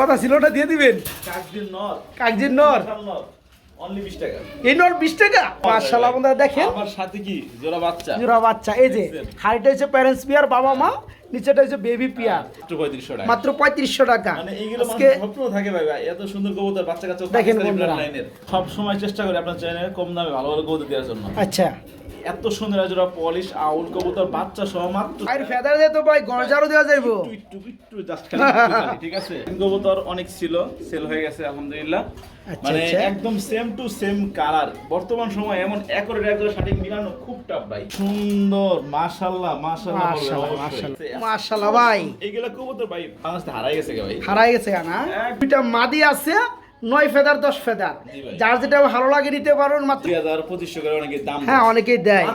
কথা ছিল ওটা দিয়ে দিবেন? নর। কাগজির নর? বিশাল নর। অনলি বিশ টাকা। এই নর বিশ টাকা? মার্শাল্লাহ বন্ধুরা দেখেন। আমার সাথে কি? জোড়া বাচ্চা। জোড়া বাচ্চা। এই যে হাইটা হচ্ছে প্যারেন্টস পিয়ার বাবা মা নিচেটা হচ্ছে বেবি পিয়ার মাত্র পঁয়ত্রিশশো টাকা। মানে এইগুলো আজকে থাকে ভাই এত সুন্দর কবুতর বাচ্চা কাচ্চা দেখেন। সব সময় চেষ্টা করি আপনার চ্যানেলে কম দামে ভালো ভালো কবুতর দেওয়ার জন্য। আচ্ছা। এত সুন্দর জোড়া পলিশ আউল কবুতর বাচ্চা সহ মাত্র আর ফেদার দিয়ে তো ভাই গরজারও দেওয়া যাইবো। একটু একটু জাস্ট খালি ঠিক আছে? কবুতর অনেক ছিল সেল হয়ে গেছে আলহামদুলিল্লাহ। আচ্ছা, মানে আচ্ছা। একদম সেম টু সেম কালার বর্তমান সময় এমন একরের একরে সঠিক মিলানো খুব টাফ ভাই। সুন্দর মাশাআল্লাহ মাশাআল্লাহ। মাশাল্লাহ মাশাল্লাহ ভাই। এইগুলা কবুতর ভাই বাংলাদেশে হারাই গেছে ভাই। হারাই গেছে না? এক- দুইটা মাদি আছে নয় ফেদার দশ ফেদার। যার যেটা ভালো লাগে নিতে পারুন মাত্র হ্যাঁ অনেকেই দেয়।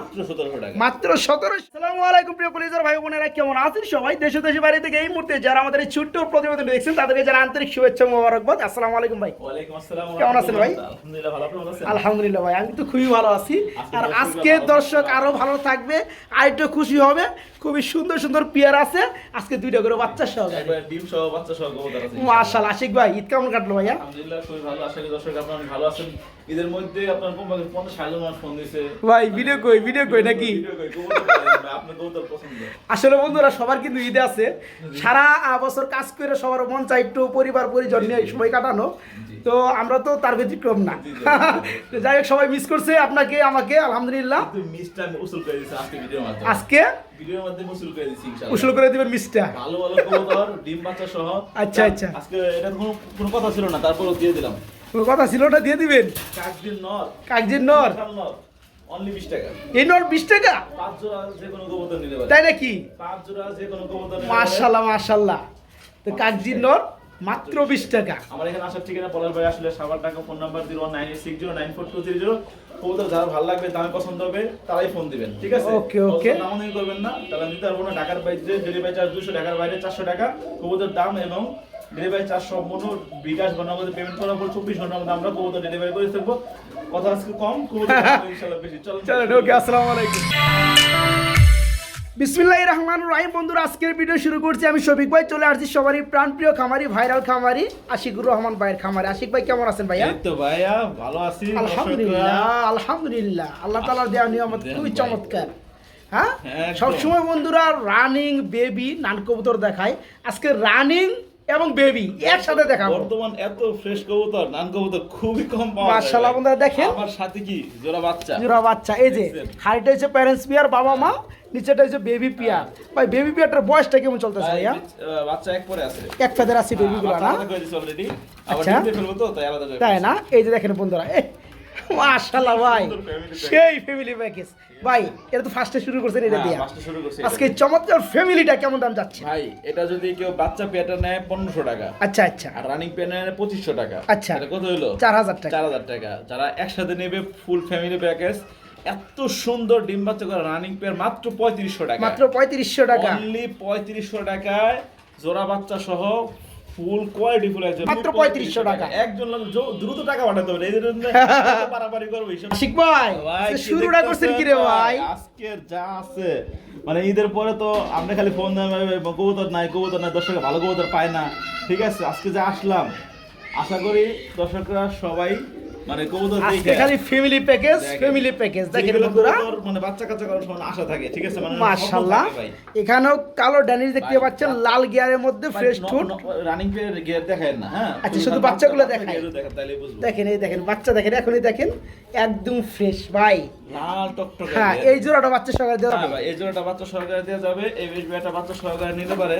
মাত্র সতেরো সালামু আলাইকুম প্রিয় পুলিশের ভাই বোনেরা কেমন আছেন সবাই? দেশে দেশে বাইরে থেকে এই মুহূর্তে যারা আমাদের এই ছোট্ট প্রতিবেদন দেখছেন তাদেরকে যারা আন্তরিক শুভেচ্ছা মোবারকবাদ। আসসালামু আলাইকুম ভাই। কেমন আছেন ভাই? আলহামদুলিল্লাহ ভাই আমি তো খুবই ভালো আছি। আর আজকে দর্শক আরও ভালো থাকবে আর একটু খুশি হবে। খুবই সুন্দর সুন্দর পিয়ার আছে। আজকে দুইটা করে বাচ্চা সহ ডিম সহ বাচ্চা সহ মাশাল আশিক ভাই ঈদ কেমন কাটলো ভাইয়া? আলহামদুলিল্লাহ খুবই ভালো। আশা করি দর্শক আপনারা ভালো আছেন। ঈদের মধ্যে আপনার কমপক্ষে পঞ্চাশ ষাট জন ফোন দিয়েছে ভাই ভিডিও কই ভিডিও কই নাকি? আসলে বন্ধুরা সবার কিন্তু ঈদে আছে। সারা বছর কাজ করে সবার মন চাই একটু পরিবার পরিজন নিয়ে সময় কাটানো। তো আমরা তো তার ব্যতিক্রম না। যাই হোক সবাই মিস করছে আপনাকে আমাকে আলহামদুলিল্লাহ। আজকে উসুল করে দিবেন মিসটা ভালো ভালো ডিম বাচ্চা সহ। আচ্ছা, আচ্ছা। আজকে এটা কোনো কথা ছিল না তারপরও দিয়ে দিলাম। কোনো কথা ছিল ওটা দিয়ে দিবেন? নর কাগজের নর অনলি বিশ টাকা। এই নর বিশ টাকা? পাঁচ জোড়া যে কোনো কবুতর নিতে পারে। তাই নাকি? পাঁচ জোড়া যে কোনো কবুতর নিতে পারে। মার্শাল্লাহ মার্শাল্লাহ তো কাগজির নর মাত্র টাকা। আমার এখানে আসার ঠিকানা পলার ভাই আসলে সাবার টাকা phone number zero nine eight six zero nine four two three zero. কবুতর যারা ভালো লাগবে দামে পছন্দ হবে তারাই ফোন দিবেন ঠিক আছে. নামানি করবেন না তাহলে নিতে পারব না। ঢাকার বাইরে ডেলিভারি চার্জ টাকার বাইরে চারশো টাকা। কবুতর দাম এবং ডেলিভারি চার্জ সম্পূর্ণ বিকাশ বা নগদে পেমেন্ট করার পর চব্বিশ ঘণ্টার মধ্যে আমরা কবুতর ডেলিভারি করে থাকব কথা আজকে কম ইনশাল্লাহ বেশি। চলো চলো ওকে আসসালামু আলাইকুম। বিসমিল্লাহির রহমানুর রহিম বন্ধুরা আজকের ভিডিও শুরু করছি আমি শফিক ভাই। চলে আসছি সবারই প্রাণপ্রিয় খামারি ভাইরাল খামারি আশিকুর রহমান ভাইয়ের খামারি। আশিক ভাই কেমন আছেন ভাইয়া? তো ভাইয়া ভালো আছি। আলহামদুলিল্লাহ আলহামদুলিল্লাহ। আল্লাহ তালার দেওয়া নিয়ামত খুবই চমৎকার। হ্যাঁ? একদম। সবসময় বন্ধুরা রানিং বেবি নান কবুতর দেখায়। আজকে রানিং এবং বেবি একসাথে দেখাবো। বর্তমান এত ফ্রেশ কবুতর নান কবুতর খুবই কম পাওয়া যায়। মাশাআল্লাহ দেখেন। আমার সাথে কি? জোড়া বাচ্চা। জোড়া বাচ্চা এই যে হাইটা হচ্ছে প্যারেন্টস পিয়ার বাবা মা নিচেটা হচ্ছে বেবি পিয়ার ভাই বেবি পিয়ারটার বয়সটা কেমন চলতেছে ভাইয়া? বাচ্চা এক পরে আছে। এক আছে না? করে দিছি already। আবার আচ্ছা। তাই। না? এই যে দেখেন বন্ধুরা মাশাআল্লাহ ভাই। সেই ফ্যামিলি প্যাকেজ ভাই এটা তো ফার্স্টে শুরু করছেন এটা হ্যাঁ, দিয়া। আজকে চমৎকার ফ্যামিলিটা কেমন দাম যাচ্ছে? ভাই এটা যদি কেউ বাচ্চা পেটা নেয় পনেরোশো টাকা। আচ্ছা আচ্ছা। আর রানিং পেয়ে নেয় পঁচিশশো টাকা। আচ্ছা। এটা কত হলো চার হাজার টাকা। চার হাজার টাকা। যারা একসাথে নেবে ফুল ফ্যামিলি প্যাকেজ এত সুন্দর ডিম বাচ্চা করে রানিং পেয়ার মাত্র পঁয়ত্রিশশো টাকা মাত্র পঁয়ত্রিশশো টাকা। অনলি পঁয়ত্রিশশো টাকায় জোড়া বাচ্চা সহ ফুল কোয়ালিটি ফুল আছে মাত্র 3500 টাকা। একজন লোক দ্রুত টাকা পাঠাতে হবে এই জন্য পারাপারি করব ভাই শুরুটা করছেন কি রে ভাই? আজকের যা আছে মানে ঈদের পরে তো আমরা খালি ফোন দেন কবুতর নাই কবুতর নাই দর্শক ভালো কবুতর পায় না। ঠিক আছে আজকে যে আসলাম আশা করি দর্শকরা সবাই মানে কবুতর আজকে খালি ফ্যামিলি প্যাকেজ ফ্যামিলি প্যাকেজ দেখেন বন্ধুরা। মানে বাচ্চা কাচ্চা করার সময় আশা থাকে ঠিক আছে? মানে মাশাআল্লাহ। এখানেও কালো ড্যানিশ দেখতে পাচ্ছেন লাল গিয়ারের মধ্যে ফ্রেশ ঠুট। রানিং গিয়ার দেখায় না হ্যাঁ? আচ্ছা, শুধু বাচ্চাগুলো দেখায়। দেখেন এই দেখেন বাচ্চা দেখেন এখনই দেখেন একদম ফ্রেশ ভাই। লাল টকটকে হ্যাঁ এই জোড়াটা বাচ্চা সকালে দেওয়া হ্যাঁ ভাই, এই জোড়াটা বাচ্চা সহকারে দেওয়া যাবে। এই বেশটা বাচ্চা সহকারে নিতে পারে।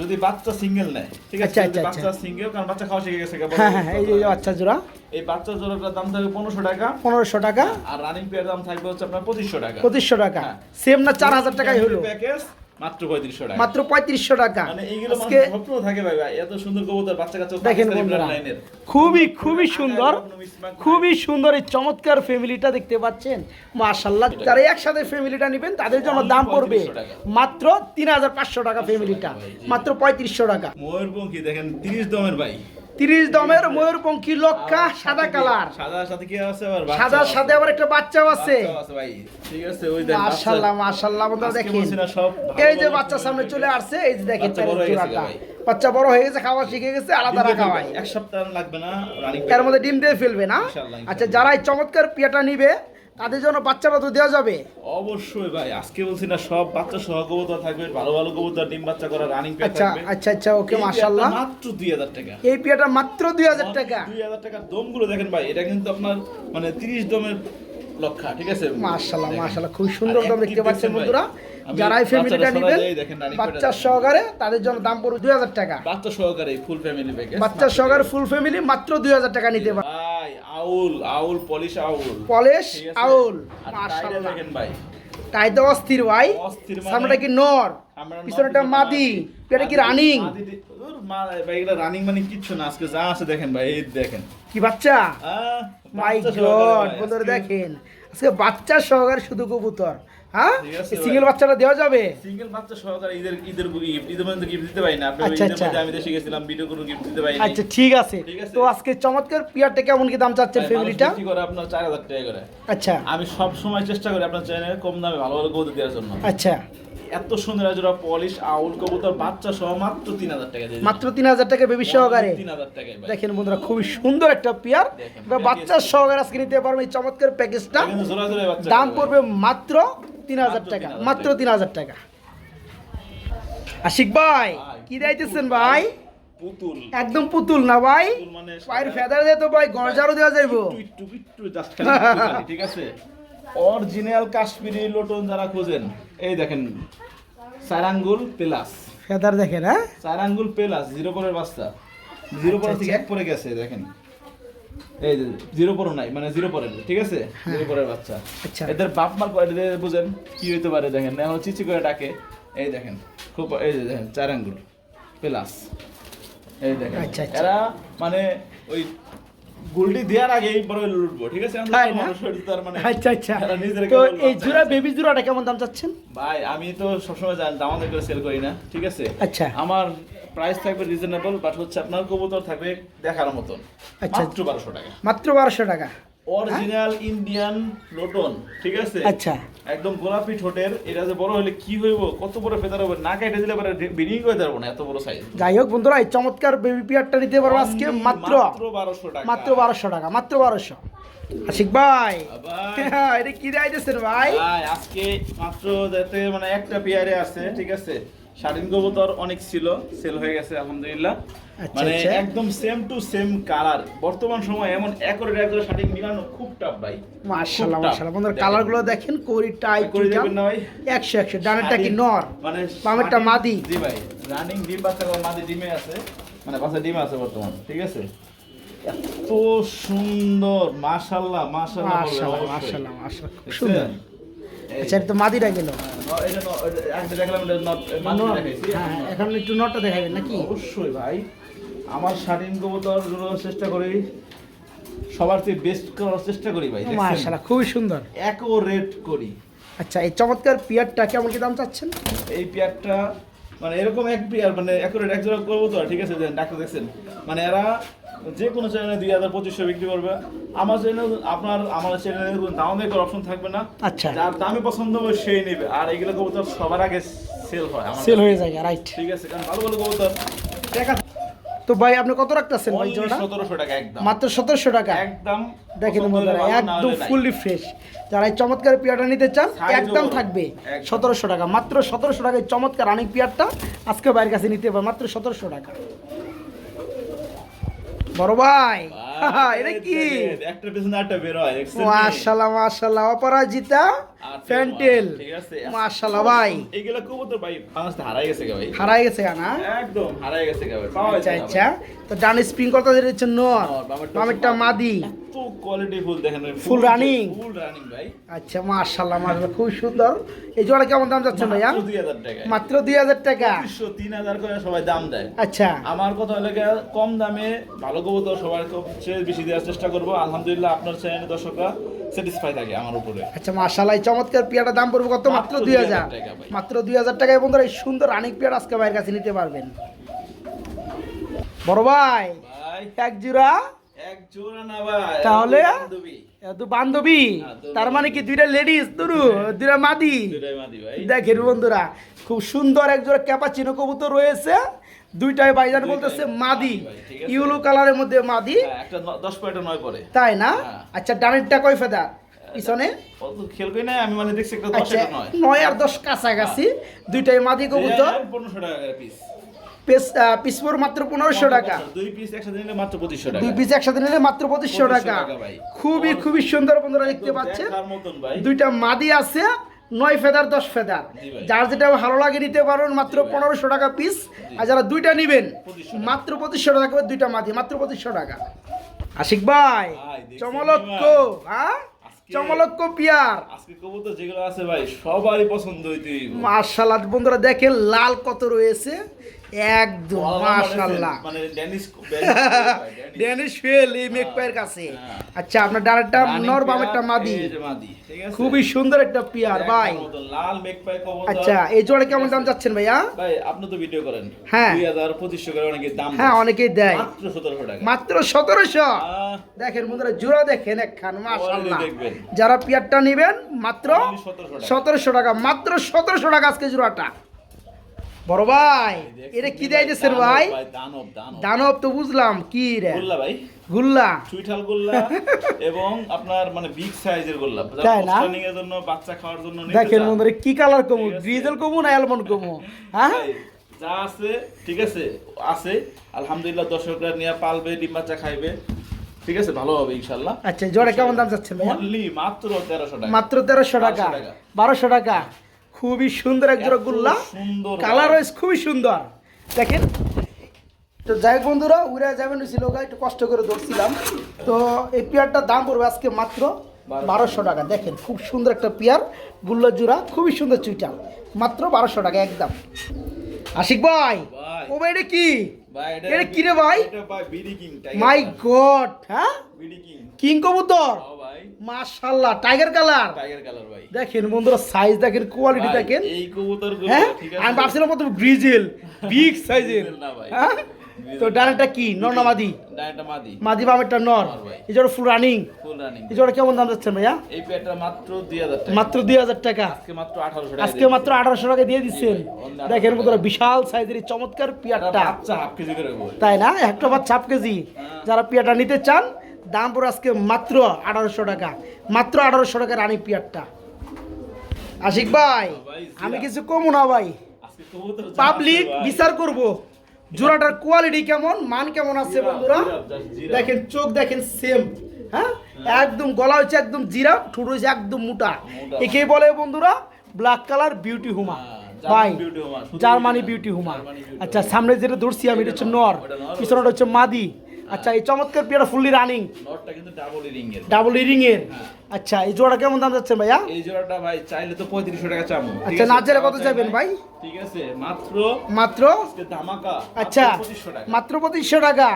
যদি বাচ্চা সিঙ্গেল নেয় ঠিক আছে? আচ্ছা, যদি আচ্ছা, বাচ্চা সিঙ্গেল কারণ বাচ্চা খাওয়া শিখে গেছে হ্যাঁ হ্যাঁ এই যে বাচ্চা জোড়া। এই বাচ্চা জোড়াটার দাম থাকবে পনেরোশো টাকা। পনেরোশো টাকা। আর রানিং পেয়ার দাম থাকবে হচ্ছে আপনার পঁচিশশো টাকা। পঁচিশশো টাকা। হ্যাঁ। সেম না চার হাজার টাকাই হলো। প্যাকেজ মাত্র পঁয়ত্রিশশো টাকা। মাত্র পঁয়ত্রিশশো টাকা। মানে আজকে স্বপ্ন থাকে ভাই ভাই। এত সুন্দর কবুতর বাচ্চা কাচ্চা দেখেন। খুবই খুবই সুন্দর। খুবই সুন্দর এই চমৎকার ফ্যামিলিটা দেখতে পাচ্ছেন। মাশাল্লাহ যারা একসাথে ফ্যামিলিটা নেবেন তাদের জন্য দাম পড়বে মাত্র তিন হাজার পাঁচশো টাকা ফ্যামিলিটা মাত্র পঁয়ত্রিশশো টাকা। ময়ূরপঙ্খী দেখেন তিরিশ দমের ভাই। তিরিশ দমের ময়ূরপঙ্খী লক্ষা সাদা কালার। সাদার সাথে কি আছে আবার? সাদার সাথে আবার একটা বাচ্চাও আছে। ভাই। ঠিক আছে ওই বন্ধুরা দেখেন। বলছি না এই যে বাচ্চা সামনে চলে আসছে এই যে দেখেন বাচ্চা বড় হয়ে গেছে বাচ্চা। বড় হয়ে গেছে খাওয়া শিখে গেছে আলাদা রাখা হয় এক সপ্তাহ লাগবে না এর মধ্যে ডিম দিয়ে ফেলবে না। আচ্ছা যারা এই চমৎকার পিয়াটা নিবে তাদের জন্য বাচ্চারা তো দেওয়া যাবে। অবশ্যই ভাই আজকে বলছি না সব বাচ্চা সহ কবুতর থাকবে ভালো ভালো কবুতর ডিম বাচ্চা করা রানিং পেয়ার আচ্ছা থাকবে। আচ্ছা আচ্ছা ওকে পেয়ারটা মাত্র 2000 টাকা। এই পিয়াটা মাত্র দুই হাজার টাকা। 2000 টাকা দমগুলো দেখেন ভাই এটা কিন্তু আপনার মানে 30 দমের লক্ষা ঠিক আছে? মাশাল্লাহ দেখেন। মাশাল্লাহ খুব সুন্দর দাম দেখতে পাচ্ছেন। বন্ধুরা। যারা এই ফ্যামিলিটা নেবেন বাচ্চা সহকারে তাদের জন্য দাম পড়বে দুই হাজার টাকা। বাচ্চা সহকারে ফুল ফ্যামিলি প্যাকেজ বাচ্চা সহকারে ফুল ফ্যামিলি মাত্র দুই হাজার টাকা নিতে পারে ভাই আউল আউল পলিশ আউল। পলিশ আউল। মাশাআল্লাহ। দেখেন ভাই। তাই তো অস্থির ভাই। মানে- সামনেটা কি নর? পিছনেটা মাদি। এটা কি রানিং? ভাই রানিং মানে কিচ্ছু না। আজকে যা আছে দেখেন ভাই এই দেখেন। কি বাচ্চা? মাই গড বন্ধুরা দেখেন। আজকে বাচ্চা সহকারে শুধু কবুতর। হ্যাঁ? সিঙ্গেল বাচ্চাটা দেওয়া যাবে? সিঙ্গেল বাচ্চা সহকারে ঈদের ঈদের গিফট ঈদের মধ্যে গিফট দিতে পারি না। আপনি আচ্ছা, আচ্ছা। আমি দেশে গেছিলাম ভিডিও করে গিফট দিতে পারি আচ্ছা ঠিক আছে। তো আজকে চমৎকার পিয়ারটা কেমন কি দাম চাচ্ছেন ফ্যামিলিটা কি করে আপনার চার হাজার টাকা করে। আচ্ছা। আমি সব সময় চেষ্টা করি আপনার চ্যানেলে কম দামে ভালো ভালো কবুতর দেওয়ার জন্য। আচ্ছা। এত সুন্দর জোড়া পলিশ আউল কবুতর বাচ্চা সহ মাত্র তিন হাজার টাকা দিয়ে মাত্র তিন হাজার টাকা বেবি সহকারে। দেখেন বন্ধুরা খুবই সুন্দর একটা পিয়ার। বাচ্চা সহকারে আজকে নিতে পারবেন এই চমৎকার প্যাকেজটা দাম পড়বে মাত্র তিন হাজার টাকা মাত্র তিন হাজার টাকা। আশিক ভাই কি দিতেছেন ভাই? পুতুল। একদম পুতুল না ভাই? মানে পায়ের ফেদার দিয়ে তো ভাই গরজারও দেওয়া যাইবো। একটু একটু জাস্ট ঠিক আছে? অরিজিনাল কাশ্মীরি লোটন যারা খোঁজেন এই দেখেন চার আঙ্গুল প্লাস। ফেদার দেখেন হ্যাঁ? চার আঙ্গুল প্লাস জিরো পরের বাচ্চা। জিরো পরের থেকে আচ্ছা। এক পরে গেছে দেখেন। এই জিরো পরও নাই মানে জিরো পরের ঠিক আছে? জিরো পরের বাচ্চা। আচ্ছা। এদের বাপ মার বুঝেন? কি হইতে পারে দেখেন এখন চিচি করে ডাকে? এই দেখেন খুব এই যে দেখেন চার আঙ্গুল প্লাস এই দেখেন আচ্ছা, আচ্ছা। এরা মানে ওই গুলটি দেওয়ার আগেই বড় লুটবো ঠিক আছে? মানে আচ্ছা আচ্ছা। তো এই জোড়া বেবি জোড়াটা কেমন দাম চাচ্ছেন? ভাই আমি তো সবসময় জানি দামাদের করে সেল করি না ঠিক আছে? আচ্ছা। আমার প্রাইস থাকবে রিজনেবল বাট হচ্ছে আপনার কবুতর থাকবে দেখার মতন। আচ্ছা। মাত্র বারোশো টাকা। মাত্র বারোশো টাকা। অরিজিনাল ইন্ডিয়ান লোটন ঠিক আছে? আচ্ছা। একদম গোলাপি ঠোঁটের এটা যে বড় হলে কি হইব? কত বড় ফেদার হবে? না কেটে দিলে পরে বিডিং করে দেবো না এত বড় সাইজ যাই হোক বন্ধুরা এই চমৎকার বেবি পিয়ারটা নিতে পারব আজকে মাত্র মাত্র বারোশো টাকা। মাত্র বারোশো টাকা মাত্র বারোশো। আশিক ভাই। ভাই। এটা কি ভাই? ভাই আজকে মাত্র যাতে মানে একটা পেয়ারে আছে ঠিক আছে? স্বাধীন কবুতর অনেক ছিল সেল হয়ে গেছে আলহামদুলিল্লাহ। আচ্ছা, মানে আচ্ছা। একদম সেম টু সেম কালার বর্তমান সময় এমন একরের একরে শাটিং মিলানো খুব টাফ ভাই। মাশাআল্লাহ মাশাআল্লাহ। বন্ধুরা কালারগুলো দেখেন করে আইটিটা দেবেন না ভাই। একশো একশো। ডানেরটা কি নর? মানে বামেরটা মাদি। জি ভাই রানিং ডিম বাচ্চা করে মাদি ডিমে আছে। মানে বাচ্চা ডিমে আছে বর্তমান ঠিক আছে? এত সুন্দর মাশাআল্লাহ মাশাআল্লাহ মাশাআল্লাহ মাশাআল্লাহ খুব সুন্দর। আচ্ছা এটা তো মাদিরা গেল। এখন একটু নটটা দেখাবেন নাকি? অবশ্যই ভাই আমার স্বাধীন কবুতরগুলো চেষ্টা করি। সবার চেয়ে বেস্ট করার চেষ্টা করি ভাই? মাশাআল্লাহ খুবই সুন্দর। একও রেট করি। আচ্ছা এই চমৎকার পিয়ারটা কেমন কি দাম চাচ্ছেন? এই পেয়ারটা মানে এরকম এক পেয়ার মানে অ্যাকুরেট এক জোড়া করব তো ঠিক আছে? ডাক্তার দেখছেন? মানে এরা যে কোনো চ্যানেলে দুই হাজার পঁচিশশো বিক্রি করবে। আমার চ্যানেল আপনার আমার চ্যানেলে কোনো দাম দেওয়ার অপশন থাকবে না। আচ্ছা। যার দামে পছন্দ হবে সেই নেবে। আর এগুলো কবুতর সবার আগে সেল হয় সেল হয়ে যায় রাইট ঠিক আছে কারণ ভালো ভালো কবুতর। দেখা তো ভাই আপনি কত রাখতেছেন ভাই জোড়া? সতেরোশো টাকা একদম। মাত্র সতেরোশো টাকা? একদম দেখেন বন্ধুরা একদম ফুললি ফ্রেশ যারা এই চমৎকার পিয়ারটা নিতে চান একদম থাকবে একদম। সতেরোশো টাকা। মাত্র সতেরোশো টাকায় চমৎকার অনেক পিয়ারটা আজকে বাইরের কাছে নিতে পারবে মাত্র সতেরোশো টাকা। বড় ভাই, এটা কি? একটা একটার পেছনে একটা বের হয়? মাশাল্লাহ মাশাল্লাহ অপরাজিতা ফ্যান্টেল ঠিক আছে। মাশাল্লাহ ভাই। এগুলো কবুতর ভাই বাংলাদেশ হারাই গেছে ভাই। হারাই গেছে না? একদম হারাই গেছে ভাই। আচ্ছা আচ্ছা। তো ডান স্প্রিং করতে দিচ্ছে নো বামেরটা মাদি। কোয়ালিটি ফুল দেখেন Full running? ফুল রানিং ভাই। আচ্ছা মাশাল্লাহ মাশাল্লাহ খুব সুন্দর। এই জোড়া কেমন দাম যাচ্ছে ভাইয়া? মাত্র 2000 টাকা মাত্র দুই হাজার টাকা? 3000 করে সবাই দাম দেয়। আচ্ছা। আমার কথা হলো কম দামে ভালো কবুতর সবার চেয়ে বেশি দেওয়ার চেষ্টা করব। আলহামদুলিল্লাহ আপনার চ্যানেলের দর্শকরা স্যাটিসফাই থাকে আমার উপরে। আচ্ছা মাশাল্লাহ এই চমৎকার পিয়াটার দাম পড়বে কত? মাত্র মাত্র দুই হাজার। 2000 মাত্র দুই হাজার টাকায় বন্ধুরা এই সুন্দর রানিক পিয়ার আজকে বাইরের কাছে নিতে পারবেন। বড় ভাই ভাই। এক জোড়া তাহলে? বান্ধবী। হ্যাঁ, তার মানে কি দুইটা লেডিস দুরু? দুইটা মাদি? দেখেন বন্ধুরা খুব সুন্দর এক জোড়া ক্যাপাচিনো কবুতর রয়েছে। দুইটাই বাইজান বলতেছে মাদি। ইউলো কালারের মধ্যে মাদি। হ্যাঁ, একটা ন- দশ পয়েন্ট নয় পরে তাই না? হ্যাঁ। আচ্ছা ডানেরটা কয় ফেদার পিছনে? আমি মানে দেখছি একটা দশ আচ্ছা নয়। নয় আর দশ কাছাকাছি। দুইটাই মাদি কবুতর। পনেরোশো টাকা পিস পিস পিসপোর মাত্র পনেরোশো টাকা। দুই পিস একসাথে নিলে মাত্র পঁচিশশো টাকা। দুই পিস একসাথে নিলে মাত্র পঁচিশশো টাকা। খুবই খুবই সুন্দর বন্ধুরা দেখতে পাচ্ছেন। দুইটা মাদি আছে নয় ফেদার দশ ফেদার। যার যেটা ভালো লাগে নিতে পারবেন মাত্র পনেরোশো টাকা পিস আর যারা দুইটা নিবেন মাত্র পঁচিশশো টাকা করে দুইটা মাদি মাত্র পঁচিশশো টাকা। আশিক ভাই চমলক্ষ হ্যাঁ? চমলক্ষ পিয়ার। আজকে কবুতর যেগুলো আছে ভাই সবারই পছন্দ হইতে মার্শাল্লাহ বন্ধুরা দেখেন লাল কত রয়েছে। একদম মার্শাল্লাহ মানে ড্যানিশ ড্যানিশ ফেল এই মেক পায়ের কাছে। হ্যাঁ। আচ্ছা আপনার ডানেরটা নর বামেরটা মাদি। খুবই সুন্দর একটা পিয়ার ভাই। লাল কবুতর আচ্ছা এই জোড়া কেমন দাম যাচ্ছেন ভাইয়া? ভাই আপনি তো ভিডিও করেন। হ্যাঁ। করে অনেকে দাম হ্যাঁ অনেকেই দেয়। মাত্র সতেরোশো টাকা। মাত্র সতেরোশো? আহ, দেখেন বন্ধুরা জোড়া দেখেন একখান দেখবেন। যারা পিয়ারটা নেবেন মাত্র 1700 সতেরোশো টাকা মাত্র সতেরোশো টাকা আজকে জোড়াটা। বড় ভাই এটা কি দিয়েছেন ভাই? দানব তো বুঝলাম কি রে? গোল্লা ভাই। গুল্লা। গোল্লা এবং আপনার মানে বিগ সাইজের গোল্লা। তাই না? এর জন্য বাচ্চা খাওয়ার জন্য দেখেন। বন্ধুরা কি কালার কমু? কমু না অ্যালমন্ড কমু? হ্যাঁ? যা আছে ঠিক আছে আছে। আলহামদুলিল্লাহ দর্শকরা নিয়ে পালবে ডিম বাচ্চা খাইবে। ঠিক আছে ভালো হবে ইনশাল্লাহ। আচ্ছা জোড়া কেমন দাম যাচ্ছে মাত্র তেরোশো টাকা। মাত্র তেরোশো টাকা। 1200 টাকা। বারোশো টাকা। খুবই সুন্দর এক জোড়া গুল্লা। কালার। ওয়াইজ খুবই সুন্দর। দেখেন তো যাই হোক বন্ধুরা উড়ে যাবেন ছিল একটু কষ্ট করে ধরছিলাম। তো এই পেয়ারটার দাম পড়বে আজকে মাত্র বারোশো। টাকা। দেখেন খুব সুন্দর একটা পেয়ার গুল্লা জুড়া খুবই সুন্দর চুইটাল মাত্র বারোশো টাকা একদম। আশিক ভাই। ও ভাই এটা কি? এটা কি রে ভাই? মাই গড হ্যাঁ? কিং কবুতর? মাশাল্লাহ টাইগার কালার টাইগার কালার ভাই। দেখেন বন্ধুরা সাইজ দেখেন কোয়ালিটি দেখেন। এই কবুতর হ্যাঁ? ঠিক আমি ভাবছিলাম কত গ্রিজেল বিগ সাইজের না ভাই। হ্যাঁ? তো ডানেরটা কি? নর না মাদি? ডাইটা মাদি। মাদি বামেরটা নর। এই জোড়া ফুল রানিং ফুল রানিং এই জোড়া কেমন দাম যাচ্ছে ভাইয়া? এই পেয়ারটা মাত্র 2000 টাকা। মাত্র দুই হাজার টাকা। আজকে মাত্র 1800 টাকা আজকে মাত্র আঠারোশো টাকা দিয়ে দিচ্ছেন। অন্য দেখেন 1800 বন্ধুরা বিশাল সাইজের চমৎকার পিয়ারটা। বাচ্চা হাফ কেজি করে বই তাই না? একটা বা চাপ কেজি। যারা পিয়ারটা নিতে চান দাম পড়ে আজকে মাত্র আঠারোশো টাকা। মাত্র আঠারোশো টাকা রানী পিয়ারটা। আশিক ভাই আমি কিছু কমু না ভাই। পাবলিক বিচার করব। জোড়াটার কোয়ালিটি কেমন? মান কেমন আছে বন্ধুরা। দেখেন চোখ দেখেন সেম হ্যাঁ? একদম গলা হচ্ছে একদম জিরা ঠুট হচ্ছে একদম মোটা। একে বলে বন্ধুরা ব্ল্যাক কালার বিউটি হুমা বাই ভাই জার্মান বিউটি হুমা আচ্ছা সামনে যেটা ধরছি আমি এটা হচ্ছে নর, পিছনেটা হচ্ছে মাদি। আচ্ছা এই চমৎকার পেয়ারা ফুললি রানিং নটটা কিন্তু ডাবল রিং এর ডাবল ইরিং এর আচ্ছা এই জোড়া কেমন দাম যাচ্ছে ভাইয়া? এই জোড়াটা ভাই চাইলে তো 3500 টাকা চামু। আচ্ছা? নাচেরে কত চাই চাইবেন ভাই? ঠিক আছে মাত্র মাত্র? আজকে ধামাকা আচ্ছা 2500 টাকা। মাত্র পঁচিশশো টাকা।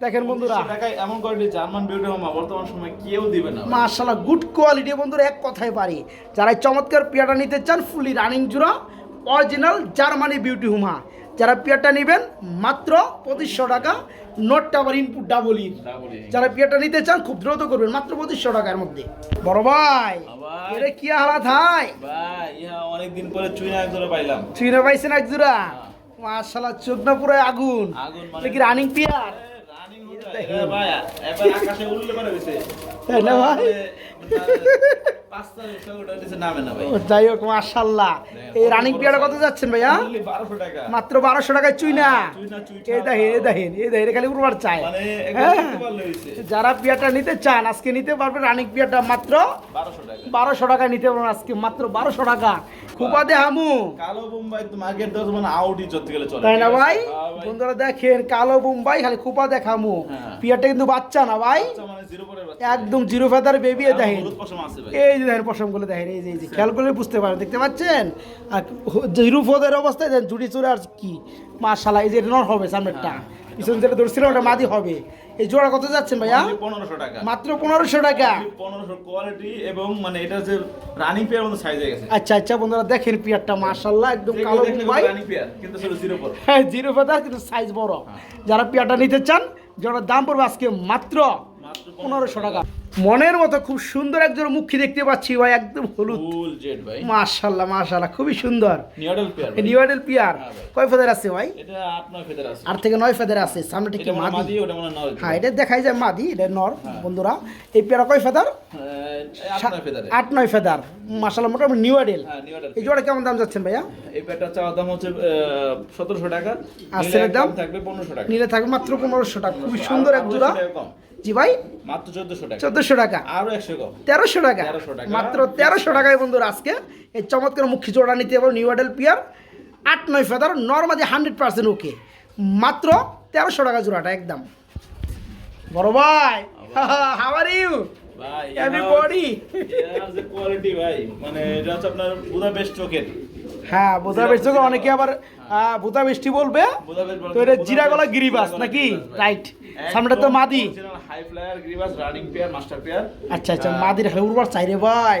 দেখেন বন্ধুরা। টাকায় এমন কোয়ালিটি জার্মান বিউটি হোমা বর্তমান সময় কেউ দিবে না। মাশাআল্লাহ গুড কোয়ালিটি বন্ধুরা এক কথায় পারি যারা এই চমৎকার পেয়ারটা নিতে চান ফুলি রানিং জোড়া অরিজিনাল জার্মানি বিউটি হুমা যারা পেয়ারটা নেবেন মাত্র পঁচিশশো টাকা। নোটটা আবার ইনপুট ডাবল ইন। যারা পেয়ারটা নিতে চান খুব দ্রুত করবেন। মাত্র পঁচিশশো টাকার মধ্যে। বড় ভাই আবার? এটা কি হালাত ইহা অনেকদিন পরে চুইনা এক জোড়া পাইলাম। চুইনা পাইছেন এক জোড়া? মাশাআল্লাহ চোখ না পুরো আগুন। আগুন মানে- এটা কি রানিং পেয়ার রানিং ভাই এবার আকাশে উড়লে তাই না ভাই? না ভাই। যাই হোক মাশাআল্লাহ। এই রানিং পেয়ারটা কত যাচ্ছেন ভাইয়া? Only 1200 টাকা। মাত্র বারোশো টাকায় চুইনা। চুইনা, চুইটা। এই দেখেন এই দেখেন এই দেখেন খালি উড়বার চায় মানে হ্যাঁ। যারা পিয়াটা নিতে চান আজকে নিতে পারবেন রানিং পিয়াটা মাত্র বারোশো টাকা। নিতে পারবেন আজকে মাত্র বারোশো টাকা। খুপা দে হামু। কালো বোম্বাই আগের দশ মানে আউট ইজ্জত গেলে চলে। তাই না ভাই? হ্যাঁ বন্ধুরা দেখেন কালো বুম্বাই খালি খুপা দেখামু হ্যাঁ। পিয়াটা কিন্তু বাচ্চা না ভাই? মানে। একদম জিরো ফেদার বেবি দেখেন। ভাই। এই দেখেন পশমগুলো দেখেন এই যে এই যে খেয়াল করলে বুঝতে পারেন দেখতে পাচ্ছেন? আর জিরো ফোদের অবস্থায় দেখেন জুড়ি চুরে আর কি মাশাল্লাহ এই যে নর হবে সামনেরটা। পিছন যেটা ধরছিলাম ওটা মাদি হবে। এই জোড়া কত যাচ্ছেন ভাইয়া? পনেরোশো টাকা। মাত্র পনেরোশো টাকা। পনেরোশো কোয়ালিটি এবং মানে এটা যে রানিং পেয়ার মতো সাইজ হয়ে গেছে। আচ্ছা আচ্ছা বন্ধুরা দেখেন পেয়ারটা মাশাল্লাহ একদম কালো ভাই রানিং পেয়ার কিন্তু জিরো পর হ্যাঁ জিরো ফেদার কিন্তু সাইজ বড়। যারা পেয়ারটা নিতে চান জোড়ার দাম পড়বে আজকে মাত্র পনেরোশো টাকা। মনের মতো খুব সুন্দর একজন মুখী দেখতে পাচ্ছি ভাই একদম হলুদ। মাশাল্লাহ মাশাল্লাহ খুবই সুন্দর। নিউডল পেয়ার নিউডেল হ্যাঁ কয় ফেদার আছে ভাই? আট থেকে নয় ফেদার আছে সামনে ঠিক মাদি। হয় হ্যাঁ এটা দেখাই যায় মাদি এটা নর বন্ধুরা। এই পেয়ারা কয় ফেদার? আপনার আট নয় ফেদার। মাশাল্লাহ মোটামুটি নিউ আইডেল হ্যাঁ এই জোড়া কেমন দাম যাচ্ছেন ভাইয়া? এই প্যাডটার চাওয়ার দাম হচ্ছে সতেরোশো টাকা। আর দাম? থাকবে পনেরোশো টাকা। নিলে থাকবে মাত্র পনেরোশো টাকা। খুবই সুন্দর এক জোড়া। 500 টাকা কম। জি ভাই? মাত্র চোদ্দশো টাকা। চোদ্দশো টাকা। আরও একশো তেরোশো টাকা? মাত্র তেরোশো টাকায় বন্ধুরা আজকে এই চমৎকার মুখী জোড়া নিতে পারব নিউ আইডেল পিয়ার আট নয় feather normally hundred percent okay মাত্র তেরোশো টাকা জোড়াটা একদম। বড় ভাই হাওয়ার ইউ যে কোয়ালিটি ভাই মানে এটা হচ্ছে আপনার বুদা বেস্ট চোখের হ্যাঁ বোধা বেশি অনেকে আবার বোধা বেশি বলবে। তো এটা জিরা গলা গিরিবাস নাকি? রাইট সামনে তো মাদি। হাই ফ্লায়ার গ্রিবাস রানিং পেয়ার মাস্টার পেয়ার আচ্ছা আচ্ছা মাদির খালি উড়বার চাই রে ভাই।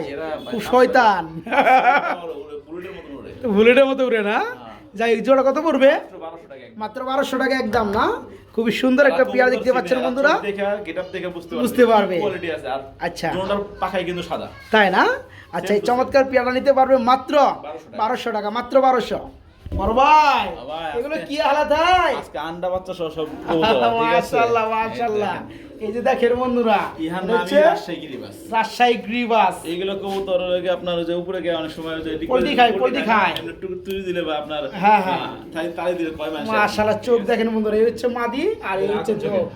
খুব শয়তান। বুলেটের মতো উড়ে না? যাই হোক, জোড়া কত পড়বে? মাত্র বারোশো টাকা একদম। না? খুবই সুন্দর একটা পেয়ার দেখতে পাচ্ছেন বন্ধুরা। বুঝতে পারবে। আচ্ছা। পাখাই কিন্তু সাদা। তাই না? আচ্ছা এই চমৎকার পেয়ারটা নিতে পারবে মাত্র বারোশো টাকা। মাত্র বারোশো। বড় ভাই ভাই, এগুলো কি হালাত হয় আজকে আন্ডা বাচ্চা সহ সব কবুতর, ঠিক আছে? মাশাআল্লাহ মাশাআল্লাহ। এই যে দেখেন বন্ধুরা ইহার এটা রাজশাহী গিরিবাস। রাজশাহী গ্রিবাস। এইগুলো কবুতর ওই আপনার যে উপরে গিয়ে অনেক সময় যে এদিক খায়, পোল্ট্রি পোল্ট্রি খায়। একটু তুলে দিলে বা আপনার হ্যাঁ, হ্যাঁ। তাই তাই দিলে কয় মাস? মাশাআল্লাহ চোখ দেখেন বন্ধুরা এই হচ্ছে মাদি আর এই হচ্ছে আগুন চোখ। চোখের,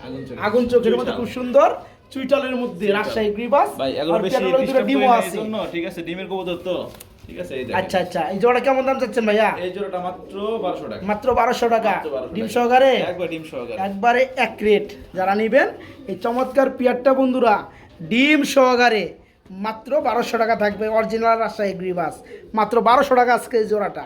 আগুন চোখের। আগুন মধ্যে খুব সুন্দর চুইটালের মধ্যে রাজশাহী গ্রিবাস ভাই এগুলো বেশি দুটো ডিমও আছে। জন্য, ঠিক আছে? ডিমের কবুতর তো ঠিক আছে? এই আচ্ছা আচ্ছা। এই জোড়া কেমন দাম চাচ্ছেন ভাইয়া? এই জোড়াটা মাত্র বারোশো টাকা। মাত্র বারোশো টাকা। ডিম সহকারে? একবার ডিম সহকারে। একবারে এক রেট। যারা নেবেন এই চমৎকার পিয়ারটা বন্ধুরা ডিম সহকারে মাত্র বারোশো টাকা থাকবে অরিজিনাল রাজশাহী গ্রিবাস। মাত্র বারোশো টাকা আজকে এই জোড়াটা।